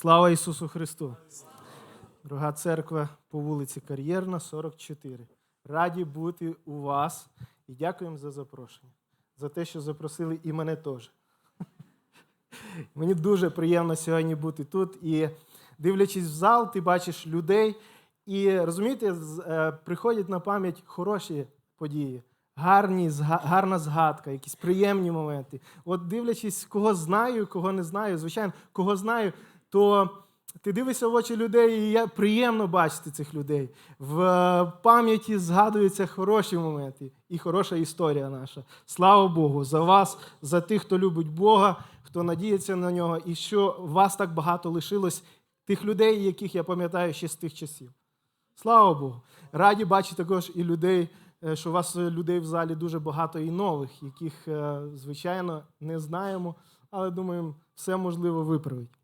Слава Ісусу Христу! Дорога церква по вулиці Кар'єрна, 44. Раді бути у вас і дякуємо за запрошення, за те, що запросили і мене теж. Мені дуже приємно сьогодні бути тут. І дивлячись в зал, ти бачиш людей. І розумієте, е, приходять на пам'ять хороші події, гарні, гарна згадка, якісь приємні моменти. От дивлячись, кого знаю, кого не знаю, звичайно, кого знаю, то ти дивишся в очі людей, і я приємно бачити цих людей. В е, пам'яті згадуються хороші моменти і хороша історія наша. Слава Богу, за вас, за тих, хто любить Бога, хто надіється на нього, і що вас так багато лишилось, тих людей, яких я пам'ятаю ще з тих часів. Слава Богу. Раді бачити також і людей, е, що у вас е, людей в залі дуже багато і нових, яких, звичайно, не знаємо, але думаємо, все можливо виправити.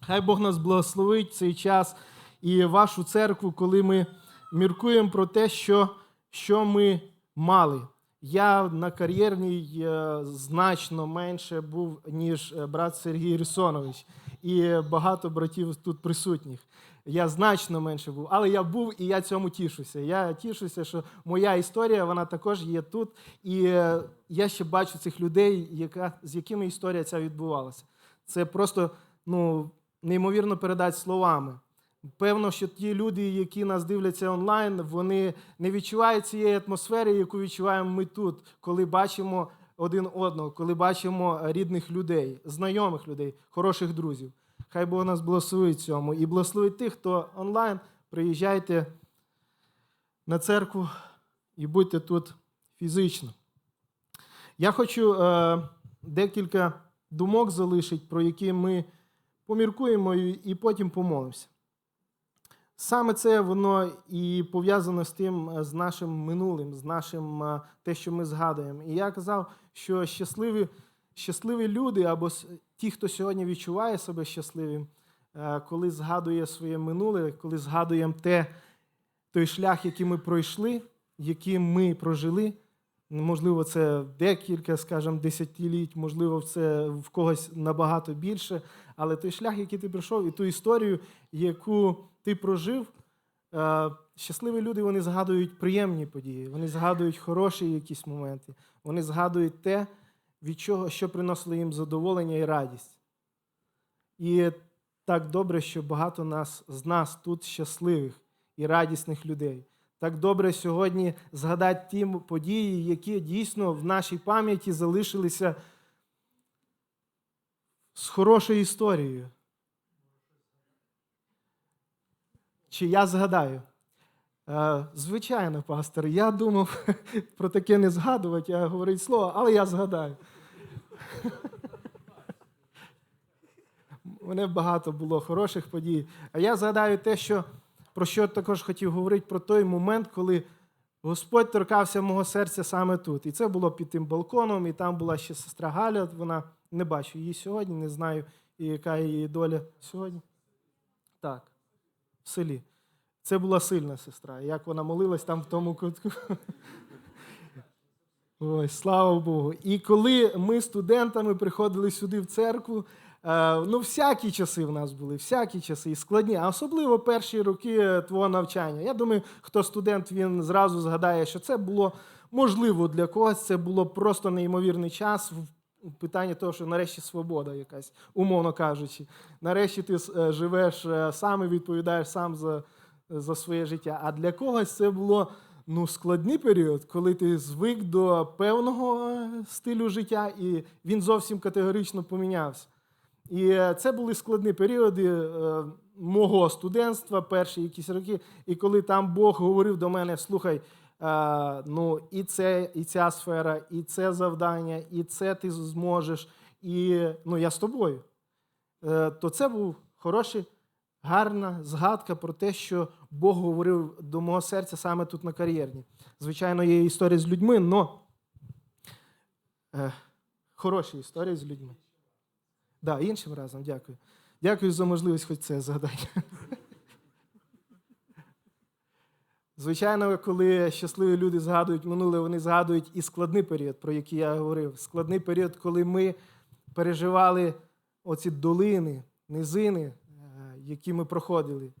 Хай Бог нас благословить цей час і вашу церкву, коли ми міркуємо про те, що, що ми мали. Я на кар'єрній е, значно менше був, ніж е, брат Сергій Рисонович, і багато братів тут присутніх. Я значно менше був, але я був і я цьому тішуся. Я тішуся, що моя історія вона також є тут. І е, я ще бачу цих людей, яка, з якими історія ця відбувалася. Це просто ну, неймовірно передати словами. Певно, що ті люди, які нас дивляться онлайн, вони не відчувають цієї атмосфери, яку відчуваємо ми тут, коли бачимо один одного, коли бачимо рідних людей, знайомих людей, хороших друзів. Хай Бог нас благословить цьому і благословить тих, хто онлайн. Приїжджайте на церкву і будьте тут фізично. Я хочу е, декілька думок залишити, про які ми поміркуємо і, потім помолимося. Саме це воно і пов'язано з тим, е, з нашим минулим, з нашим е, те, що ми згадуємо. І я казав, що щасливі, щасливі люди, або ті, хто сьогодні відчуває себе щасливим, е, коли згадує своє минуле, коли згадуємо те, той шлях, який ми пройшли, який ми прожили. Можливо, це декілька, скажімо, десятиліть, можливо, це в когось набагато більше. Але той шлях, який ти пройшов, і ту історію, яку ти прожив, е, щасливі люди вони згадують приємні події, вони згадують хороші якісь моменти, вони згадують те, від чого, що приносило їм задоволення і радість. І так добре, що багато нас, з нас тут щасливих і радісних людей. Так добре сьогодні згадати ті події, які дійсно в нашій пам'яті залишилися з хорошою історією. Чи я згадаю? Е, Звичайно, пастор, я думав про таке не згадувати, а говорити слово, але я згадаю. У мене багато було хороших подій. А я згадаю те, що, про що також хотів говорити, про той момент, коли Господь торкався мого серця саме тут. І це було під тим балконом, і там була ще сестра Галя. Вона не бачу її сьогодні, не знаю, яка її доля сьогодні. Так, в селі. Це була сильна сестра. Як вона молилась там в тому кутку. Ой, слава Богу. І коли ми студентами приходили сюди в церкву, ну, всякі часи в нас були, всякі часи, і складні, а особливо перші роки твого навчання. Я думаю, хто студент, він зразу згадає, що це було можливо для когось, це було просто неймовірний час в питанні того, що нарешті свобода якась, умовно кажучи. Нарешті ти е, живеш е, сам і відповідаєш сам за, за своє життя. А для когось це було ну, складний період, коли ти звик до певного е, стилю життя, і він зовсім категорично помінявся. І е, це були складні періоди е, мого студентства, перші якісь роки. І коли там Бог говорив до мене: слухай, е, ну і це, і ця сфера, і це завдання, і це ти зможеш, і ну, я з тобою. То це був хороший, гарна згадка про те, що Бог говорив до мого серця саме тут на кар'єрні. Звичайно, є історії з людьми, але хороші історії з людьми. Да, іншим разом, дякую. Дякую за можливість хоч це згадати. Звичайно, коли щасливі люди згадують минуле, вони згадують і складний період, про який я говорив. Складний період, коли ми переживали оці долини, низини, які ми проходили.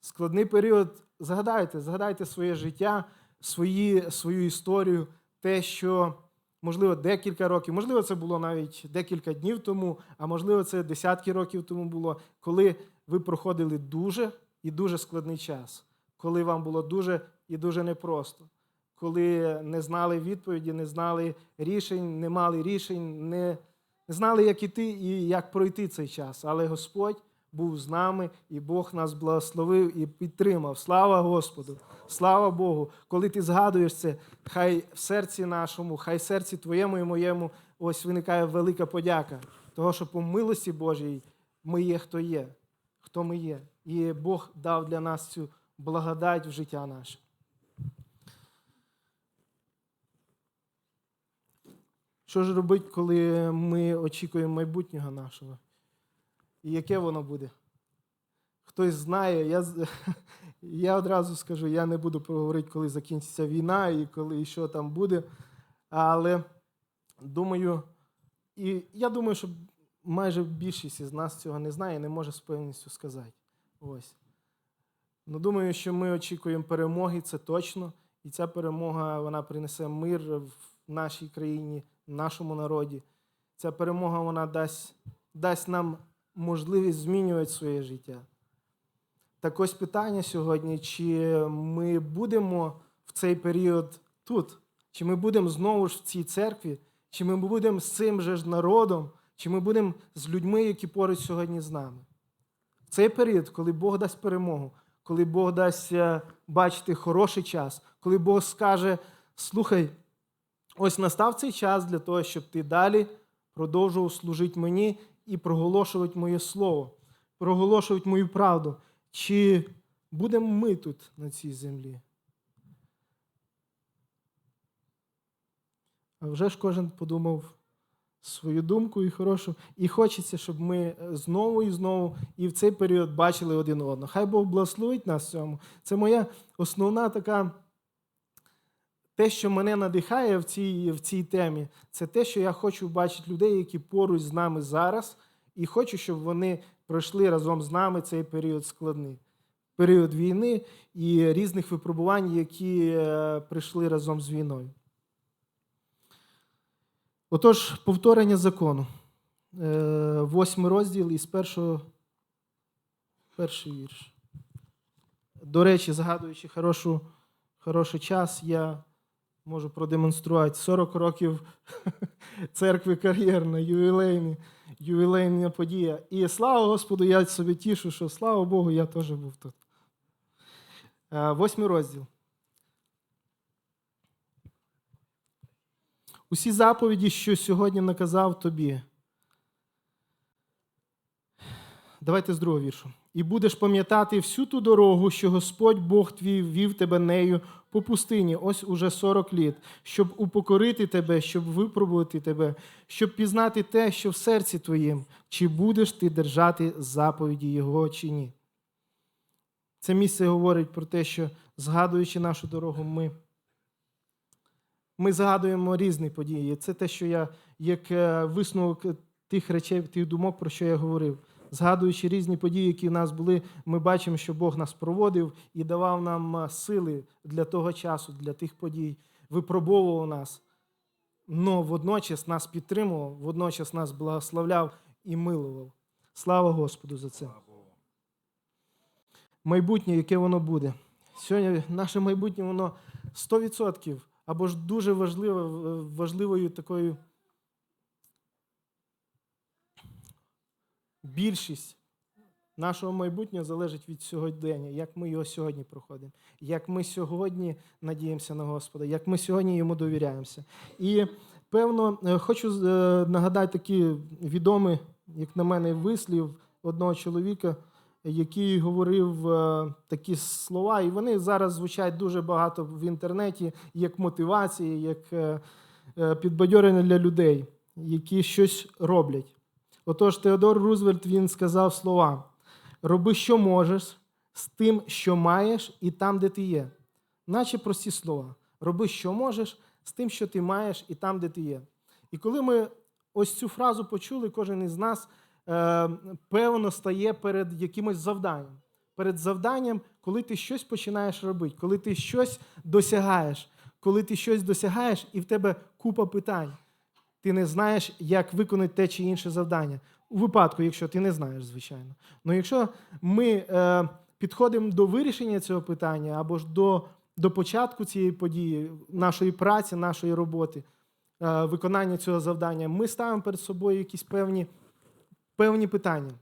Складний період, згадайте, згадайте своє життя, свої, свою історію, те, що, можливо, декілька років, можливо, це було навіть декілька днів тому, а можливо, це десятки років тому було, коли ви проходили дуже і дуже складний час, коли вам було дуже і дуже непросто, коли не знали відповіді, не знали рішень, не мали рішень, не, не знали, як іти і як пройти цей час. Але Господь був з нами, і Бог нас благословив і підтримав. Слава Господу! Слава Богу! Коли ти згадуєш це, хай в серці нашому, хай в серці твоєму і моєму ось виникає велика подяка. Того, що по милості Божій ми є, хто є, хто ми є. І Бог дав для нас цю благодать в життя наше. Що ж робити, коли ми очікуємо майбутнього нашого? І яке воно буде? Хтось знає, я, я одразу скажу, я не буду проговорити, коли закінчиться війна і коли і що там буде. Але думаю, і я думаю, що майже більшість із нас цього не знає і не може з певністю сказати. Ось. Ну, думаю, що ми очікуємо перемоги, це точно. І ця перемога вона принесе мир в нашій країні, в нашому народі. Ця перемога вона дасть, дасть нам можливість змінювати своє життя. Так ось питання сьогодні: чи ми будемо в цей період тут, чи ми будемо знову ж в цій церкві, чи ми будемо з цим же ж народом, чи ми будемо з людьми, які поруч сьогодні з нами. В цей період, коли Бог дасть перемогу, коли Бог дасть е, бачити хороший час, коли Бог скаже: слухай, ось настав цей час для того, щоб ти далі продовжував служити мені і проголошувати моє слово, проголошувати мою правду. Чи будемо ми тут на цій землі? А вже ж кожен подумав свою думку і хорошу. І хочеться, щоб ми знову і знову і в цей період бачили один одного. Хай Бог благословить нас в цьому. Це моя основна така. Те, що мене надихає в цій, в цій темі, це те, що я хочу бачити людей, які поруч з нами зараз, і хочу, щоб вони пройшли разом з нами цей період складний, період війни і різних випробувань, які е, прийшли разом з війною. Отож, повторення закону. Е, Восьмий розділ із першого перший вірш. До речі, згадуючи хорошу, хороший час, я можу продемонструвати 40 років церкви кар'єрна, ювілейні, ювілейна подія. І слава Господу, я собі тішу, що слава Богу, я теж був тут. Е, Восьмий розділ. Усі заповіді, що сьогодні наказав тобі. Давайте з другого віршу. І будеш пам'ятати всю ту дорогу, що Господь Бог твій вів тебе нею по пустині, ось уже 40 літ, щоб упокорити тебе, щоб випробувати тебе, щоб пізнати те, що в серці твоїм, чи будеш ти держати заповіді Його чи ні. Це місце говорить про те, що, згадуючи нашу дорогу, ми, ми згадуємо різні події. Це те, що я, як е, висновок тих речей, тих думок, про що я говорив. Згадуючи різні події, які в нас були, ми бачимо, що Бог нас проводив і давав нам е, сили для того часу, для тих подій, випробовував нас. Но водночас нас підтримував, водночас нас благословляв і милував. Слава Господу за це. Майбутнє, яке воно буде. Сьогодні наше майбутнє, воно 100% або ж дуже важливо, важливою такою більшість нашого майбутнього залежить від сьогодення, як ми його сьогодні проходимо, як ми сьогодні надіємося на Господа, як ми сьогодні йому довіряємося. І певно, е, хочу е, нагадати такий відомий, як на мене, вислів одного чоловіка, який говорив е, такі слова, і вони зараз звучать дуже багато в інтернеті як мотивації, як е, е, підбадьорення для людей, які щось роблять. Отож, Теодор Рузвельт він сказав слова: роби, що можеш, з тим, що маєш, і там, де ти є. Наче прості слова. Роби, що можеш, з тим, що ти маєш, і там, де ти є. І коли ми ось цю фразу почули, кожен із нас, е, певно стає перед якимось завданням. Перед завданням, коли ти щось починаєш робити, коли ти щось досягаєш, коли ти щось досягаєш, і в тебе купа питань. Ти не знаєш, як виконати те чи інше завдання. У випадку, якщо ти не знаєш, звичайно. Ну якщо ми е, підходимо до вирішення цього питання або ж до, до початку цієї події, нашої праці, нашої роботи, е, виконання цього завдання, ми ставимо перед собою якісь певні, певні питання.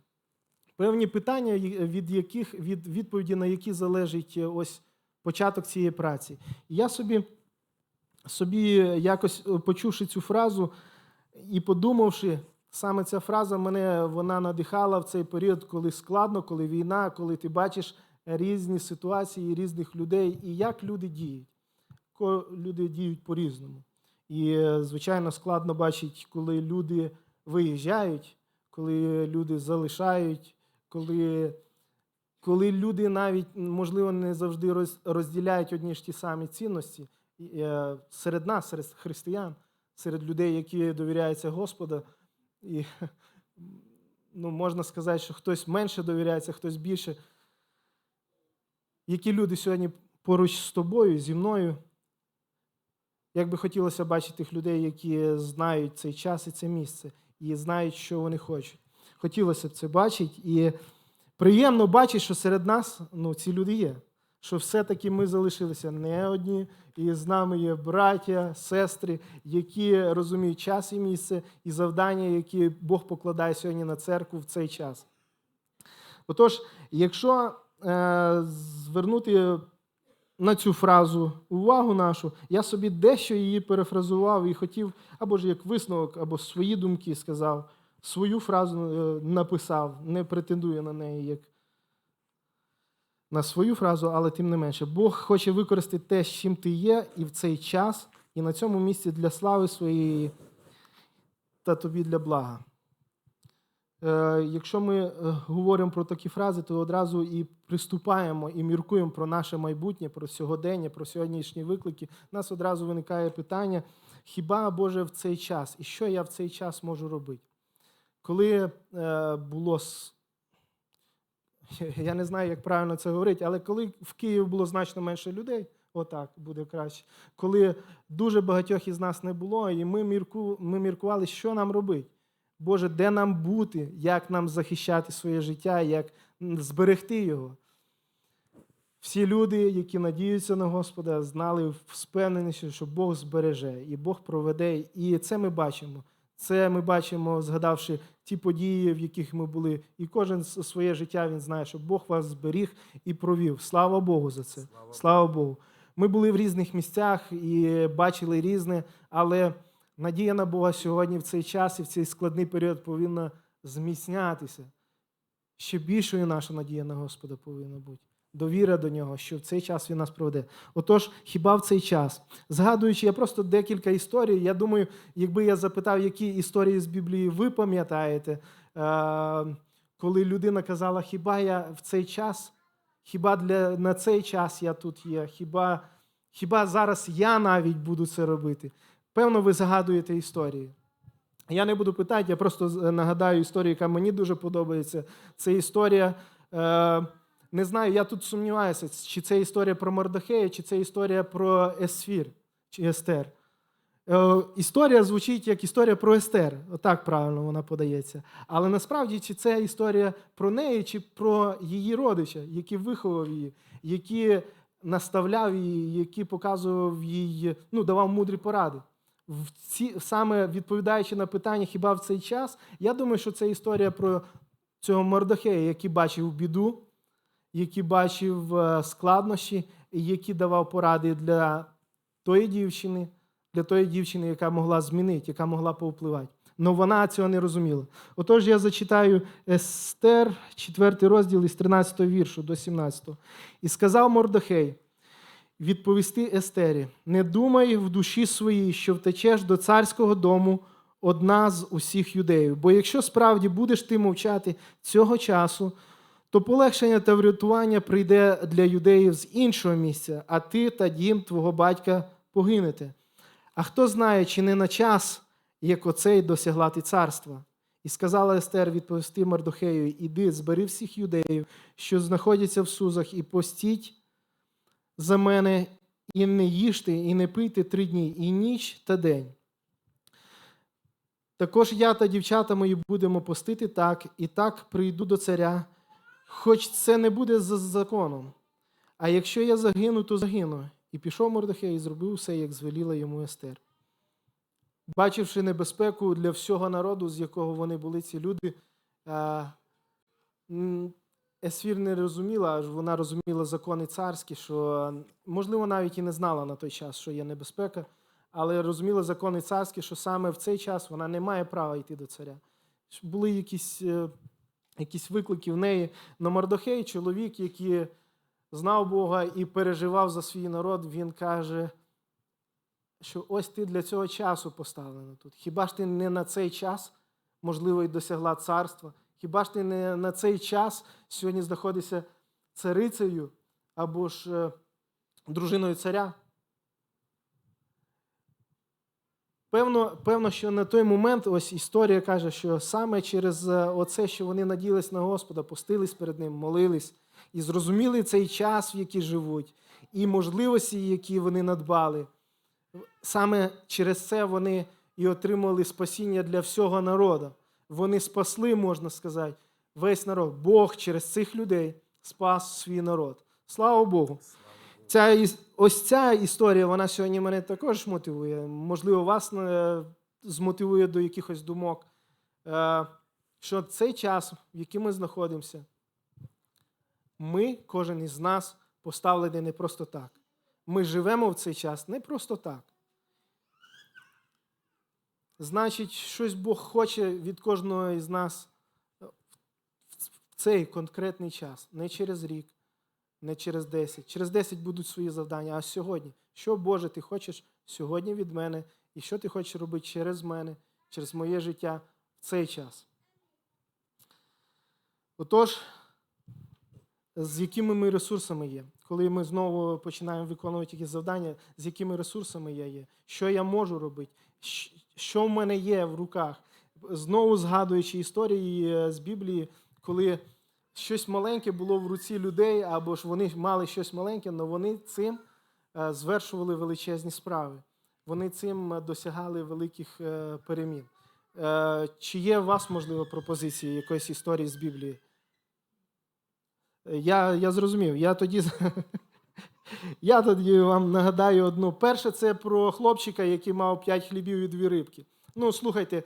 Певні питання, від яких від відповіді на які залежить е, ось початок цієї праці. Я собі, собі якось е, почувши цю фразу і подумавши, саме ця фраза мене вона надихала в цей період, коли складно, коли війна, коли ти бачиш різні ситуації різних людей і як люди діють. Люди діють по-різному. І, звичайно, складно бачити, коли люди виїжджають, коли люди залишають, коли, коли люди навіть, можливо, не завжди роз- розділяють одні ж ті самі цінності е, серед нас, серед християн, серед людей, які довіряються Господу. І ну, можна сказати, що хтось менше довіряється, хтось більше. Які люди сьогодні поруч з тобою, зі мною? Як би хотілося бачити тих людей, які знають цей час і це місце, і знають, що вони хочуть. Хотілося б це бачити. І приємно бачити, що серед нас ну, ці люди є. Що все-таки ми залишилися не одні, і з нами є браття, сестри, які розуміють час і місце, і завдання, які Бог покладає сьогодні на церкву в цей час. Отож, якщо е, звернути на цю фразу увагу нашу, я собі дещо її перефразував і хотів, або ж як висновок, або свої думки сказав, свою фразу е, написав, не претендую на неї як на свою фразу, але тим не менше. Бог хоче використати те, з чим ти є, і в цей час, і на цьому місці для слави своєї та тобі для блага. Е, якщо ми е, говоримо про такі фрази, то одразу і приступаємо і міркуємо про наше майбутнє, про сьогодення, про сьогоднішні виклики. У нас одразу виникає питання: хіба Боже в цей час? І що я в цей час можу робити? Коли е, було я не знаю, як правильно це говорити, але коли в Києві було значно менше людей, отак буде краще. Коли дуже багатьох із нас не було, і ми, мірку, ми міркували, що нам робити. Боже, де нам бути, як нам захищати своє життя, як зберегти його. Всі люди, які надіються на Господа, знали впевненіше, що Бог збереже і Бог проведе. І це ми бачимо. Це ми бачимо, згадавши ті події, в яких ми були. І кожен своє життя він знає, що Бог вас зберіг і провів. Слава Богу за це. Слава, Богу. Ми були в різних місцях і бачили різне, але надія на Бога сьогодні в цей час і в цей складний період повинна зміцнятися. Ще більшою наша надія на Господа повинна бути. Довіра до нього, що в цей час він нас проведе. Отож, хіба в цей час? Згадуючи, я просто декілька історій. Я думаю, якби я запитав, які історії з Біблії ви пам'ятаєте, е, коли людина казала, хіба я в цей час, хіба для, на цей час я тут є, хіба, хіба зараз я навіть буду це робити? Певно, ви згадуєте історії. Я не буду питати, я просто нагадаю історію, яка мені дуже подобається. Це історія. Е, не знаю, я тут сумніваюся, чи це історія про Мордохея, чи це історія про Есфір, чи Естер. Е, історія звучить як історія про Естер. Отак правильно вона подається. Але насправді, чи це історія про неї, чи про її родича, який виховав її, який наставляв її, який показував їй, ну, давав мудрі поради. В ці, саме відповідаючи на питання, хіба в цей час, я думаю, що це історія про цього Мордохея, який бачив біду, який бачив е, складнощі, і який давав поради для тої дівчини, для тої дівчини, яка могла змінити, яка могла повпливати. Але вона цього не розуміла. Отож, я зачитаю Естер, 4 розділ із 13 віршу до 17. І сказав Мордохей, відповісти Естері: не думай в душі своїй, що втечеш до царського дому одна з усіх юдеїв. Бо якщо справді будеш ти мовчати цього часу, то полегшення та врятування прийде для юдеїв з іншого місця, а ти та дім твого батька погинете. А хто знає, чи не на час, як оцей досягла ти царства? І сказала Естер відповісти Мардохею: Іди, збери всіх юдеїв, що знаходяться в Сузах, і постіть за мене, і не їжте, і не пийте три дні, і ніч та день. Також я та дівчата мої будемо постити так, і так прийду до царя, хоч це не буде за законом. А якщо я загину, то загину. І пішов Мордохей і зробив все, як звеліла йому Естер. Бачивши небезпеку для всього народу, з якого вони були, ці люди, Есфір не розуміла, аж вона розуміла закони царські, що, можливо, навіть і не знала на той час, що є небезпека, але розуміла закони царські, що саме в цей час вона не має права йти до царя. Були якісь, е, якісь виклики в неї. Но Мордохей, чоловік, який знав Бога і переживав за свій народ, він каже, що ось ти для цього часу поставлена тут. Хіба ж ти не на цей час, можливо, і досягла царства? Хіба ж ти не на цей час сьогодні знаходишся царицею або ж е, дружиною царя? Певно, певно, що на той момент ось історія каже, що саме через е, оце, що вони надіялись на Господа, постились перед Ним, молились і зрозуміли цей час, в який живуть, і можливості, які вони надбали. Саме через це вони і отримали спасіння для всього народу. Вони спасли, можна сказати, весь народ. Бог через цих людей спас свій народ. Слава Богу. Ця, ось ця історія, вона сьогодні мене також мотивує. Можливо, вас е, змотивує до якихось думок, е, що цей час, в який ми знаходимося, ми, кожен із нас, поставлений не просто так. Ми живемо в цей час не просто так. Значить, щось Бог хоче від кожного із нас е, в цей конкретний час, не через рік, не через 10. Через 10 будуть свої завдання, а сьогодні. Що, Боже, ти хочеш сьогодні від мене, і що ти хочеш робити через мене, через моє життя в цей час? Отож, з якими ми ресурсами є, коли ми знову починаємо виконувати якісь завдання, з якими ресурсами я є, що я можу робити, що в мене є в руках. Знову згадуючи історії е, з Біблії, коли щось маленьке було в руці людей, або ж вони мали щось маленьке, але вони цим е, звершували величезні справи. Вони цим е, досягали великих е, перемін. Чи є у вас, можливо, пропозиції якоїсь історії з Біблії? Я, я зрозумів. Я тоді, я тоді вам нагадаю одну. Перше, це про хлопчика, який мав 5 хлібів і дві рибки. Ну, слухайте,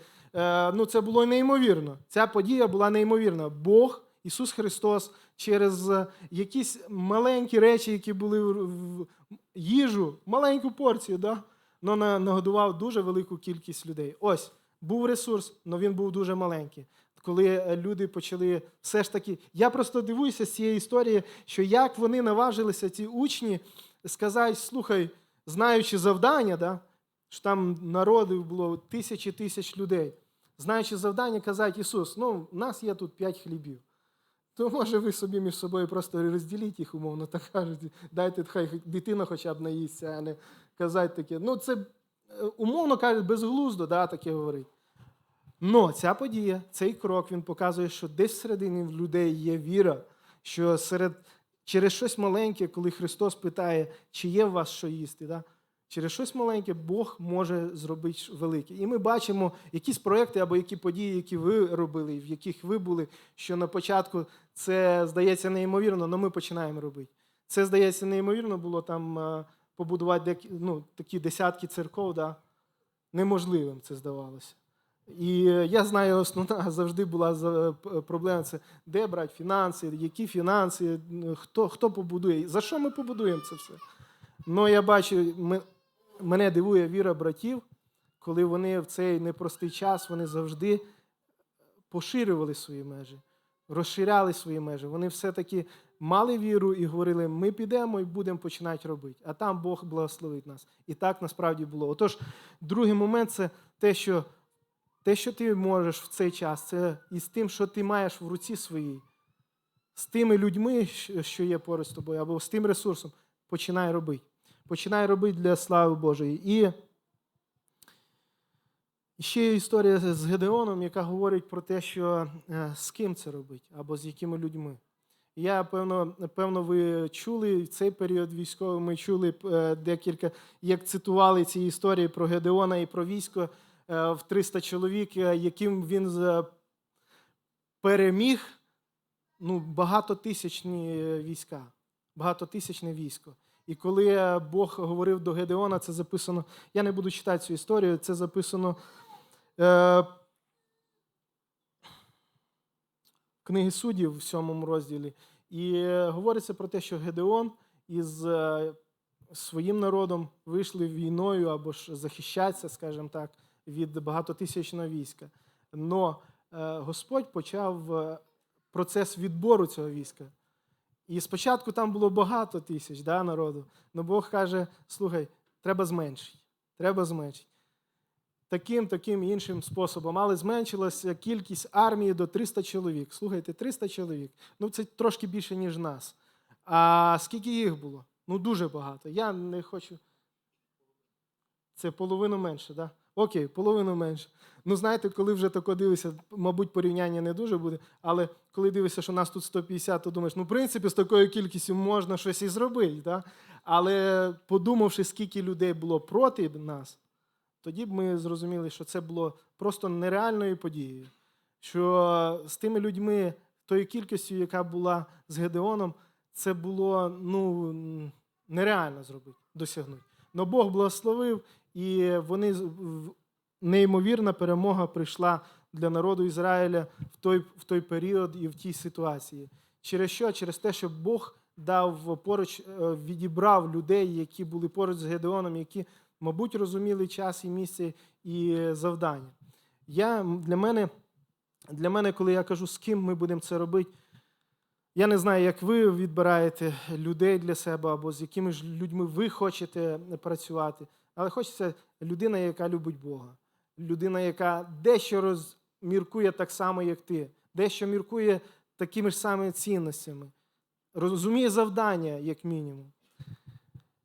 ну це було неймовірно. Ця подія була неймовірна. Бог, Ісус Христос, через е, якісь маленькі речі, які були в їжу, маленьку порцію, да? но нагодував дуже велику кількість людей. Ось був ресурс, але він був дуже маленький. Коли е, люди почали все ж таки. Я просто дивуюся з цієї історії, що як вони наважилися, ці учні, сказати, слухай, знаючи завдання, да, що там народів було тисячі тисяч людей, знаючи завдання, казати Ісус, ну, в нас є тут п'ять хлібів. То може ви собі між собою просто розділіть їх, умовно так кажуть, дайте хай дитина хоча б наїсться, а не казати таке. Ну, це е, умовно кажуть, безглуздо, да, таке говорить. Но ця подія, цей крок, він показує, що десь всередині в людей є віра, що серед, через щось маленьке, коли Христос питає, чи є в вас що їсти, да? Через щось маленьке Бог може зробити велике. І ми бачимо якісь проекти або які події, які ви робили, в яких ви були, що на початку це здається неймовірно, але ми починаємо робити. Це здається неймовірно було там е, побудувати ну, такі десятки церков, да? неможливим це здавалося. І е, я знаю, основна завжди була проблема це де брати фінанси, які фінанси, хто, хто побудує. За що ми побудуємо це все? Ну, я бачу, ми- мене дивує віра братів, коли вони в цей непростий час вони завжди поширювали свої межі, розширяли свої межі. Вони все-таки мали віру і говорили, ми підемо і будемо починати робити. А там Бог благословить нас. І так насправді було. Отож, другий момент це те, що те, що ти можеш в цей час, це із тим, що ти маєш в руці своїй, з тими людьми, що є поруч з тобою, або з тим ресурсом, починай робити. Починай робити для слави Божої. І, Ще є історія з Гедеоном, яка говорить про те, що е, з ким це робить, або з якими людьми. Я певно, певно, ви чули в цей період військовий. Ми чули е, декілька, як цитували ці історії про Гедеона і про військо е, в 300 чоловік, яким він переміг ну, багатотисячні війська, багатотисячне військо. І коли е, Бог говорив до Гедеона, це записано. Я не буду читати цю історію, це записано е, книги суддів в сьомому розділі. І е, говориться про те, що Гедеон із е, своїм народом вийшли війною або ж захищатися, скажімо так, від багатотисячного війська. Но Господь почав процес відбору цього війська. І спочатку там було багато тисяч да, народу. але Бог каже: слухай, треба зменшити. Треба зменшити. Таким, таким іншим способом. Але зменшилася кількість армії до 300 чоловік. Слухайте, 300 чоловік. Ну, це трошки більше, ніж нас. А скільки їх було? Ну, дуже багато. Я не хочу. Це половину менше? Да? Окей, половину менше. Ну, знаєте, коли вже тако дивишся, мабуть, порівняння не дуже буде, але коли дивишся, що нас тут 150, то думаєш, ну, в принципі, з такою кількістю можна щось і зробити. Да? Але подумавши, скільки людей було проти нас, тоді б ми зрозуміли, що це було просто нереальною подією. Що з тими людьми, тою кількістю, яка була з Гедеоном, це було ну, нереально зробити, досягнути. Но Бог благословив, і вони неймовірна перемога прийшла для народу Ізраїля в той, в той період і в тій ситуації. Через що? Через те, що Бог дав поруч, е, відібрав людей, які були поруч з Гедеоном, які, мабуть, розуміли час і місце і завдання. Я, для, мене, для мене, коли я кажу, з ким ми будемо це робити, я не знаю, як ви відбираєте людей для себе або з якими ж людьми ви хочете працювати, але хочеться людина, яка любить Бога, людина, яка дещо розміркує так само, як ти, дещо міркує такими ж самими цінностями, розуміє завдання, як мінімум.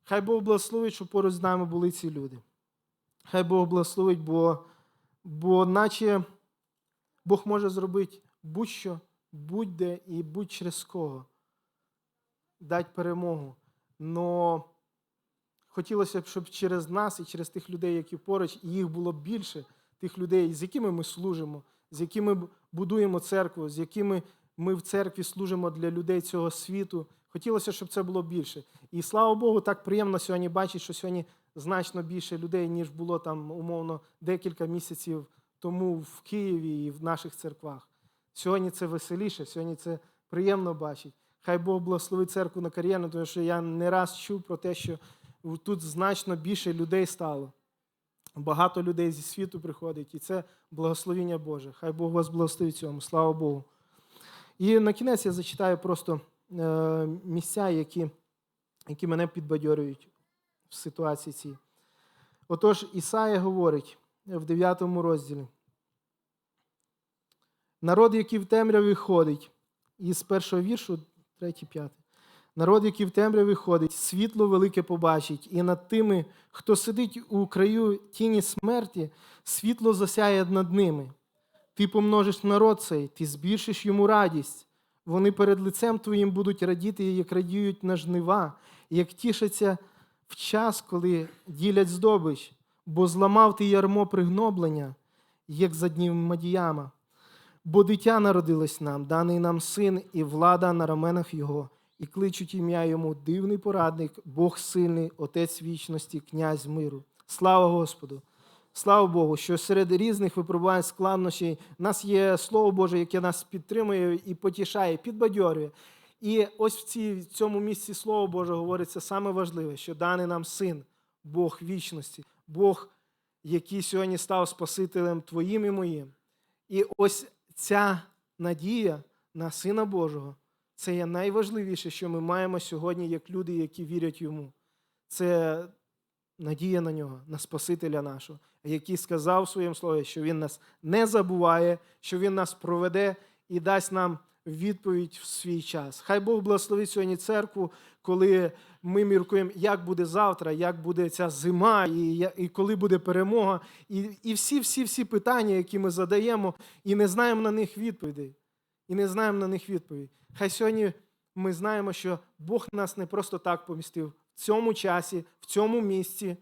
Хай Бог благословить, щоб поруч з нами були ці люди. Хай Бог благословить, бо, бо наче Бог може зробити будь-що, будь-де і будь через кого. Дати перемогу. Но хотілося б, щоб через нас і через тих людей, які поруч, і їх було більше, тих людей, з якими ми служимо, з якими будуємо церкву, з якими ми в церкві служимо для людей цього світу. Хотілося, щоб це було більше. І слава Богу, так приємно сьогодні бачити, що сьогодні значно більше людей, ніж було там умовно декілька місяців тому в Києві і в наших церквах. Сьогодні це веселіше, сьогодні це приємно бачити. Хай Бог благословить церкву на кар'єрну, тому що я не раз чув про те, що тут значно більше людей стало. Багато людей зі світу приходить, і це благословіння Боже. Хай Бог вас благословить цьому. Слава Богу. І на кінець я зачитаю просто е, місця, які, які мене підбадьорюють в ситуації цій. Отож, Ісая говорить в 9 розділі. Народ, який в темряві ходить, і з першого віршу, 3-5. Народ, який в темряві ходить, світло велике побачить, і над тими, хто сидить у краю тіні смерті, світло засяє над ними. Ти помножиш народ цей, ти збільшиш йому радість. Вони перед лицем твоїм будуть радіти, як радіють на жнива, як тішаться в час, коли ділять здобич, бо зламав ти ярмо пригноблення, як за днів Мадіяма. Бо дитя народилось нам, даний нам син, і влада на раменах його, і кличуть ім'я йому дивний порадник, Бог сильний, Отець вічності, князь миру. Слава Господу! Слава Богу, що серед різних випробувань складнощів нас є Слово Боже, яке нас підтримує і потішає, підбадьорює. І ось в, цій, в цьому місці Слово Боже говориться саме важливе, що даний нам син, Бог вічності, Бог, який сьогодні став Спасителем Твоїм і моїм. І ось ця надія на Сина Божого це є найважливіше, що ми маємо сьогодні як люди, які вірять йому. Це надія на нього, на Спасителя нашого, який сказав в своєму слові, що Він нас не забуває, що Він нас проведе і дасть нам відповідь в свій час. Хай Бог благословить сьогодні церкву, коли ми міркуємо, як буде завтра, як буде ця зима, і, і коли буде перемога, і, і всі, всі, всі питання, які ми задаємо, і не знаємо на них відповідей. І не знаємо на них відповідь. Хай сьогодні ми знаємо, що Бог нас не просто так помістив в цьому часі, в цьому місці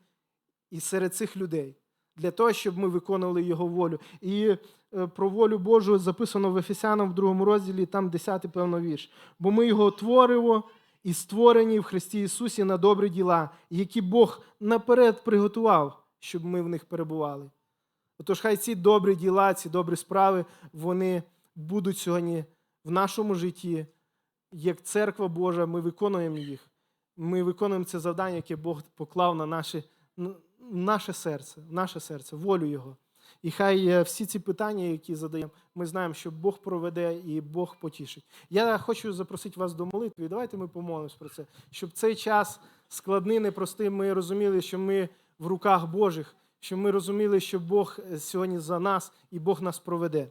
і серед цих людей, для того, щоб ми виконували Його волю. І е, про волю Божу записано в Ефесянам в другому розділі, там 10 певно вірш. Бо ми його творимо і створені в Христі Ісусі на добрі діла, які Бог наперед приготував, щоб ми в них перебували. Отож, хай ці добрі діла, ці добрі справи, вони будуть сьогодні в нашому житті. Як церква Божа, ми виконуємо їх. Ми виконуємо це завдання, яке Бог поклав на наше, наше серце, наше серце, волю Його. І хай е, всі ці питання, які задаємо, ми знаємо, що Бог проведе і Бог потішить. Я хочу запросити вас до молитви. Давайте ми помолимось про це, щоб цей час складний, непростий, ми розуміли, що ми в руках Божих, що ми розуміли, що Бог е, сьогодні за нас і Бог нас проведе.